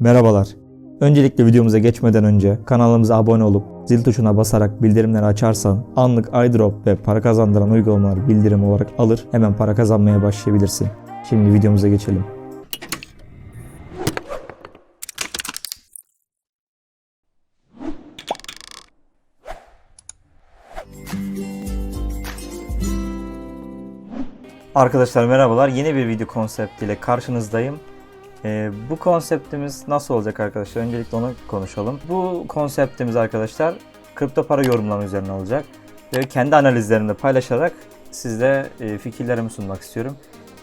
Merhabalar. Öncelikle videomuza geçmeden önce kanalımıza abone olup zil tuşuna basarak bildirimleri açarsan anlık iDrop ve para kazandıran uygulamalar bildirim olarak alır hemen para kazanmaya başlayabilirsin. Şimdi videomuza geçelim. Arkadaşlar merhabalar. Yeni bir video konseptiyle karşınızdayım. Ee, bu konseptimiz nasıl olacak arkadaşlar? Öncelikle onu konuşalım. Bu konseptimiz arkadaşlar kripto para yorumlama üzerine olacak. Ve kendi analizlerimde paylaşarak sizde e, fikirlerimi sunmak istiyorum.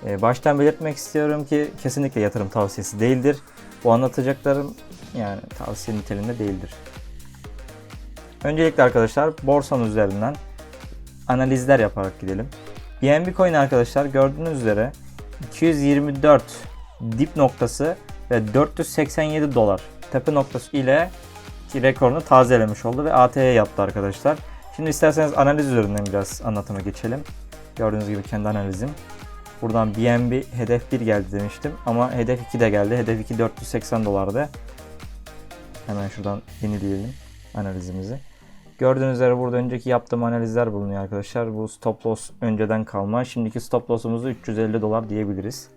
E, baştan belirtmek istiyorum ki kesinlikle yatırım tavsiyesi değildir. Bu anlatacaklarım yani tavsiye niteliğinde değildir. Öncelikle arkadaşlar borsanın üzerinden analizler yaparak gidelim. BNB Coin arkadaşlar gördüğünüz üzere 224 dip noktası ve 487 dolar tepe noktası ile rekorunu tazelemiş oldu ve AT'ye yaptı arkadaşlar. Şimdi isterseniz analiz üzerinden biraz anlatıma geçelim. Gördüğünüz gibi kendi analizim. Buradan BNB hedef 1 geldi demiştim ama hedef 2 de geldi. Hedef 2 480 dolardı. Hemen şuradan yenileyelim analizimizi. Gördüğünüz üzere burada önceki yaptığım analizler bulunuyor arkadaşlar. Bu stop loss önceden kalma. Şimdiki stop loss'umuzu 350 dolar diyebiliriz.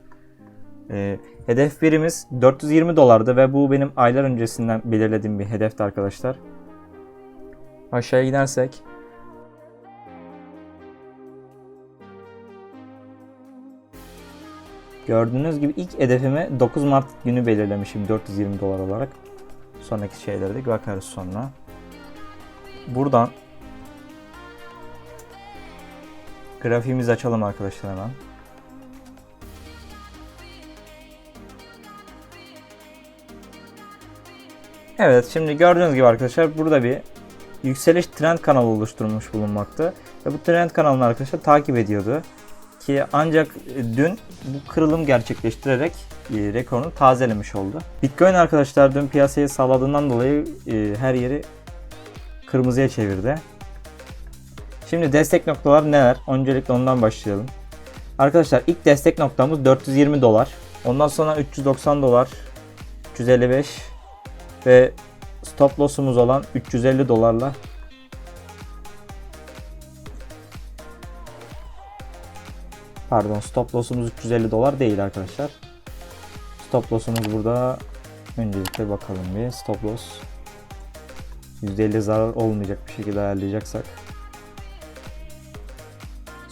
Ee, hedef birimiz 420 dolardı ve bu benim aylar öncesinden belirlediğim bir hedefti arkadaşlar. Aşağıya gidersek Gördüğünüz gibi ilk hedefimi 9 Mart günü belirlemişim 420 dolar olarak. Sonraki şeylere de bakarız sonra. Buradan grafiğimizi açalım arkadaşlar hemen. Evet şimdi gördüğünüz gibi arkadaşlar burada bir yükseliş trend kanalı oluşturmuş bulunmakta. Ve bu trend kanalını arkadaşlar takip ediyordu. Ki ancak dün bu kırılım gerçekleştirerek e, rekorunu tazelemiş oldu. Bitcoin arkadaşlar dün piyasayı sağladığından dolayı e, her yeri kırmızıya çevirdi. Şimdi destek noktalar neler? Öncelikle ondan başlayalım. Arkadaşlar ilk destek noktamız 420 dolar. Ondan sonra 390 dolar, 355 ve stop loss'umuz olan 350 dolarla Pardon stop loss'umuz 350 dolar değil arkadaşlar. Stop loss'umuz burada öncelikle bakalım bir stop loss %50 zarar olmayacak bir şekilde ayarlayacaksak.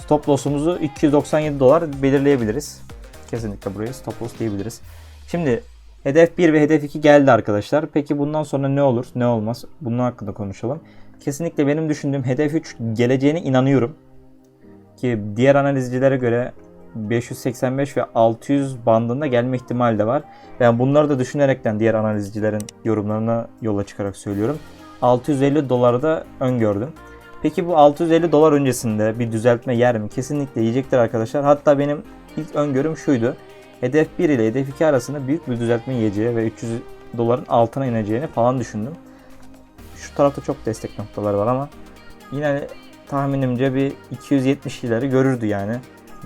Stop loss'umuzu 297 dolar belirleyebiliriz. Kesinlikle buraya stop loss diyebiliriz. Şimdi hedef 1 ve hedef 2 geldi arkadaşlar. Peki bundan sonra ne olur ne olmaz? Bunun hakkında konuşalım. Kesinlikle benim düşündüğüm hedef 3 geleceğine inanıyorum. Ki diğer analizcilere göre 585 ve 600 bandında gelme ihtimali de var. Ben bunları da düşünerekten diğer analizcilerin yorumlarına yola çıkarak söylüyorum. 650 doları da öngördüm. Peki bu 650 dolar öncesinde bir düzeltme yer mi? Kesinlikle yiyecektir arkadaşlar. Hatta benim ilk öngörüm şuydu. Hedef 1 ile hedef 2 arasında büyük bir düzeltme yiyeceği ve 300 doların altına ineceğini falan düşündüm. Şu tarafta çok destek noktaları var ama yine tahminimce bir 270 ileri görürdü yani.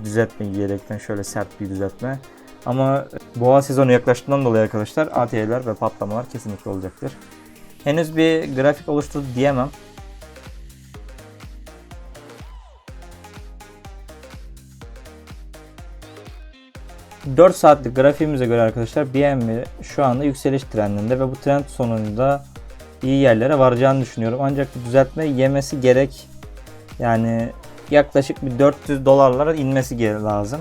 Düzeltme yiyerekten şöyle sert bir düzeltme. Ama boğa sezonu yaklaştığından dolayı arkadaşlar AT'ler ve patlamalar kesinlikle olacaktır. Henüz bir grafik oluşturdu diyemem. ...4 saatlik grafiğimize göre arkadaşlar BNB şu anda yükseliş trendinde ve bu trend sonunda iyi yerlere varacağını düşünüyorum. Ancak düzeltme yemesi gerek. Yani yaklaşık bir 400 dolarlara inmesi lazım.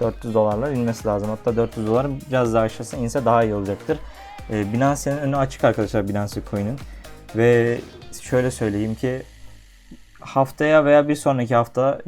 400 dolarlar inmesi lazım. Hatta 400 dolar biraz daha aşağısına inse daha iyi olacaktır. E, Binance'nin önü açık arkadaşlar Binance Coin'in. Ve şöyle söyleyeyim ki haftaya veya bir sonraki hafta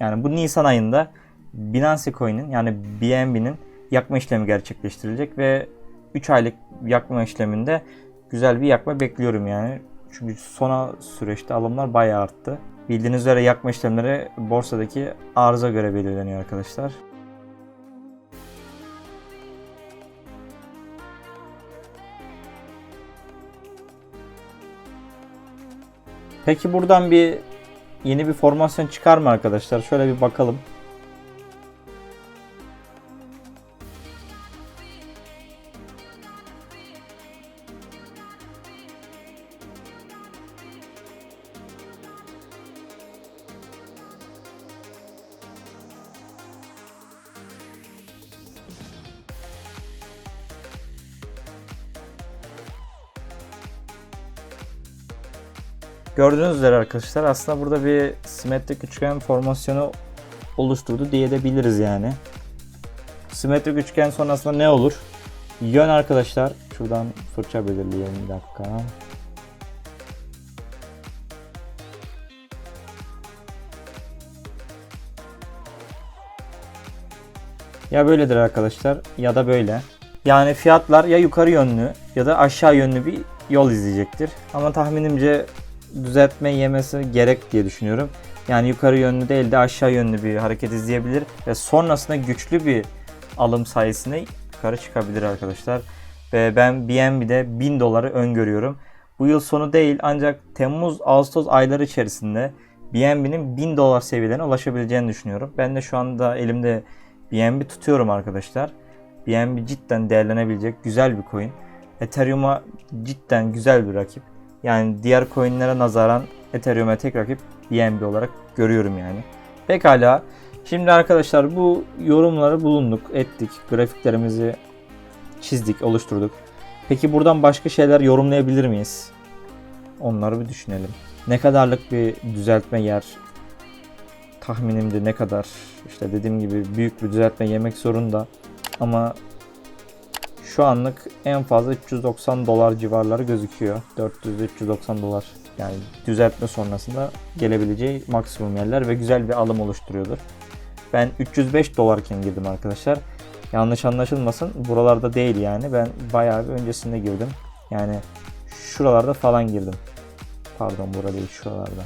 yani bu Nisan ayında Binance Coin'in yani BNB'nin yakma işlemi gerçekleştirilecek ve 3 aylık yakma işleminde güzel bir yakma bekliyorum yani. Çünkü sona süreçte alımlar bayağı arttı. Bildiğiniz üzere yakma işlemleri borsadaki arıza göre belirleniyor arkadaşlar. Peki buradan bir yeni bir formasyon çıkar mı arkadaşlar? Şöyle bir bakalım. Gördüğünüz üzere arkadaşlar aslında burada bir simetrik üçgen formasyonu oluşturdu diyebiliriz yani. Simetrik üçgen sonrasında ne olur? Yön arkadaşlar. Şuradan fırça belirleyelim bir dakika. Ya böyledir arkadaşlar ya da böyle. Yani fiyatlar ya yukarı yönlü ya da aşağı yönlü bir yol izleyecektir. Ama tahminimce düzeltme yemesi gerek diye düşünüyorum. Yani yukarı yönlü değil de aşağı yönlü bir hareket izleyebilir ve sonrasında güçlü bir alım sayesinde yukarı çıkabilir arkadaşlar. Ve ben BNB'de 1000 doları öngörüyorum. Bu yıl sonu değil ancak Temmuz Ağustos ayları içerisinde BNB'nin 1000 dolar seviyelerine ulaşabileceğini düşünüyorum. Ben de şu anda elimde BNB tutuyorum arkadaşlar. BNB cidden değerlenebilecek güzel bir coin. Ethereum'a cidden güzel bir rakip. Yani diğer coinlere nazaran Ethereum'a tek rakip BNB olarak görüyorum yani. Pekala. Şimdi arkadaşlar bu yorumları bulunduk, ettik. Grafiklerimizi çizdik, oluşturduk. Peki buradan başka şeyler yorumlayabilir miyiz? Onları bir düşünelim. Ne kadarlık bir düzeltme yer? Tahminimde ne kadar? İşte dediğim gibi büyük bir düzeltme yemek zorunda. Ama şu anlık en fazla 390 dolar civarları gözüküyor. 400-390 dolar. Yani düzeltme sonrasında gelebileceği maksimum yerler ve güzel bir alım oluşturuyordur. Ben 305 dolarken girdim arkadaşlar. Yanlış anlaşılmasın. Buralarda değil yani. Ben bayağı bir öncesinde girdim. Yani şuralarda falan girdim. Pardon burada değil şuralarda.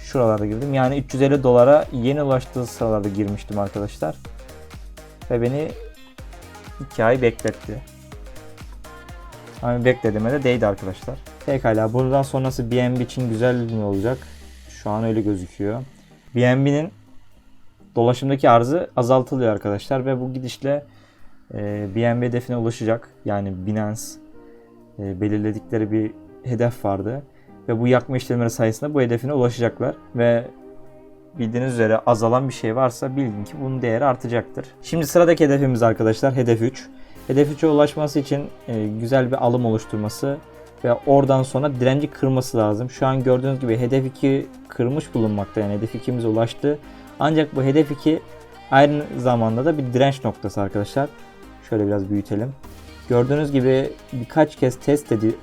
Şuralarda girdim. Yani 350 dolara yeni ulaştığı sıralarda girmiştim arkadaşlar. Ve beni 2 ay bekletti. Ama beklediğime de değdi arkadaşlar. Pekala buradan sonrası BNB için güzel mi olacak? Şu an öyle gözüküyor. BNB'nin dolaşımdaki arzı azaltılıyor arkadaşlar ve bu gidişle e, BNB hedefine ulaşacak. Yani Binance e, belirledikleri bir hedef vardı ve bu yakma işlemleri sayesinde bu hedefine ulaşacaklar ve bildiğiniz üzere azalan bir şey varsa bilin ki bunun değeri artacaktır. Şimdi sıradaki hedefimiz arkadaşlar hedef 3. Hedef 3'e ulaşması için e, güzel bir alım oluşturması ve oradan sonra direnci kırması lazım. Şu an gördüğünüz gibi hedef 2 kırmış bulunmakta yani hedef 2'mize ulaştı. Ancak bu hedef 2 aynı zamanda da bir direnç noktası arkadaşlar. Şöyle biraz büyütelim. Gördüğünüz gibi birkaç kez test edi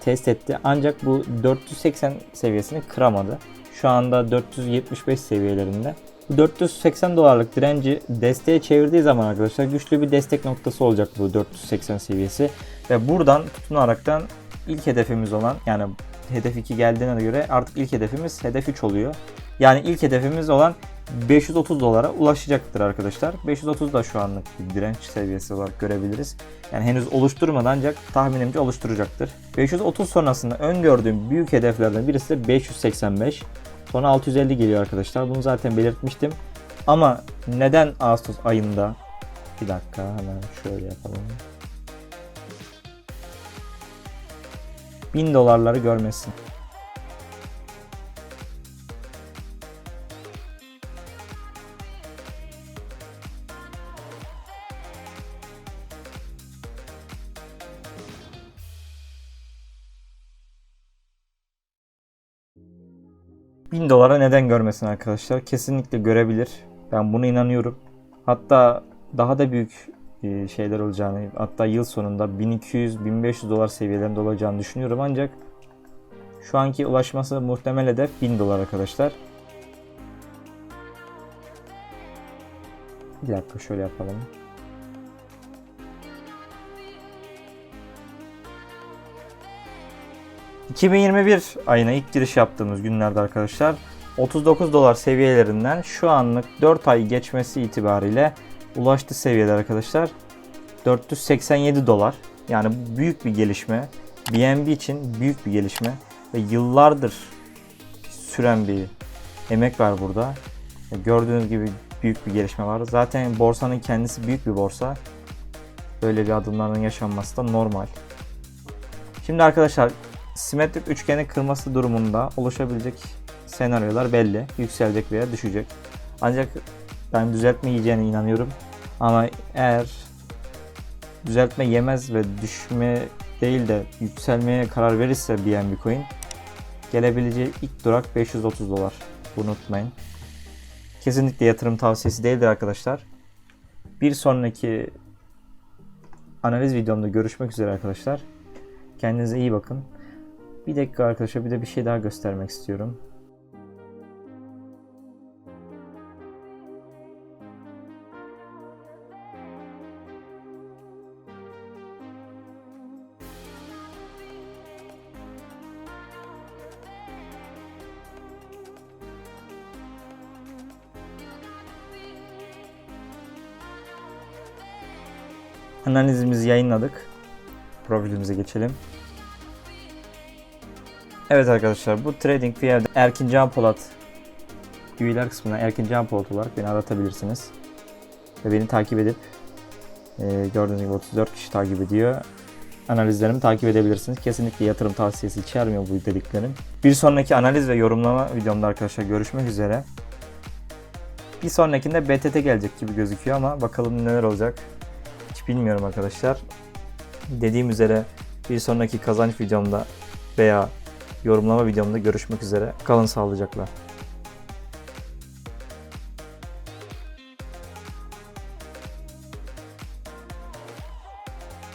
test etti ancak bu 480 seviyesini kıramadı. Şu anda 475 seviyelerinde. Bu 480 dolarlık direnci desteğe çevirdiği zaman arkadaşlar güçlü bir destek noktası olacak bu 480 seviyesi. Ve buradan tutunaraktan ilk hedefimiz olan yani hedef 2 geldiğine göre artık ilk hedefimiz hedef 3 oluyor. Yani ilk hedefimiz olan 530 dolara ulaşacaktır arkadaşlar. 530 da şu anlık bir direnç seviyesi olarak görebiliriz. Yani henüz oluşturmadan ancak tahminimce oluşturacaktır. 530 sonrasında öngördüğüm büyük hedeflerden birisi de 585. Sonra 650 geliyor arkadaşlar. Bunu zaten belirtmiştim. Ama neden Ağustos ayında? Bir dakika hemen şöyle yapalım. 1000 dolarları görmesin. Bin dolara neden görmesin arkadaşlar? Kesinlikle görebilir. Ben buna inanıyorum. Hatta daha da büyük e, şeyler olacağını, hatta yıl sonunda 1200-1500 dolar seviyelerinde olacağını düşünüyorum ancak şu anki ulaşması muhtemel hedef 1000 dolar arkadaşlar. Bir dakika şöyle yapalım. ...2021 ayına ilk giriş yaptığımız günlerde arkadaşlar... ...39 dolar seviyelerinden şu anlık 4 ay geçmesi itibariyle... ...ulaştı seviyeler arkadaşlar... ...487 dolar... ...yani büyük bir gelişme... BNB için büyük bir gelişme... ...ve yıllardır süren bir emek var burada... ...gördüğünüz gibi büyük bir gelişme var. Zaten borsanın kendisi büyük bir borsa. Böyle bir adımların yaşanması da normal. Şimdi arkadaşlar simetrik üçgeni kırması durumunda oluşabilecek senaryolar belli. Yükselecek veya düşecek. Ancak ben düzeltme yiyeceğine inanıyorum. Ama eğer düzeltme yemez ve düşme değil de yükselmeye karar verirse BNB coin Gelebileceği ilk durak 530 dolar. Bunu unutmayın. Kesinlikle yatırım tavsiyesi değildir arkadaşlar. Bir sonraki analiz videomda görüşmek üzere arkadaşlar. Kendinize iyi bakın. Bir dakika arkadaşlar bir de bir şey daha göstermek istiyorum. Analizimizi yayınladık. Profilimize geçelim. Evet arkadaşlar bu Trading Fear'de Erkin Can Polat üyeler kısmına Erkin Can Polat olarak beni aratabilirsiniz. Ve beni takip edip e, gördüğünüz gibi 34 kişi takip ediyor. Analizlerimi takip edebilirsiniz. Kesinlikle yatırım tavsiyesi içermiyor bu dediklerim. Bir sonraki analiz ve yorumlama videomda arkadaşlar görüşmek üzere. Bir sonrakinde BTT gelecek gibi gözüküyor ama bakalım neler olacak. Hiç bilmiyorum arkadaşlar. Dediğim üzere bir sonraki kazanç videomda veya yorumlama videomda görüşmek üzere. Kalın sağlıcakla.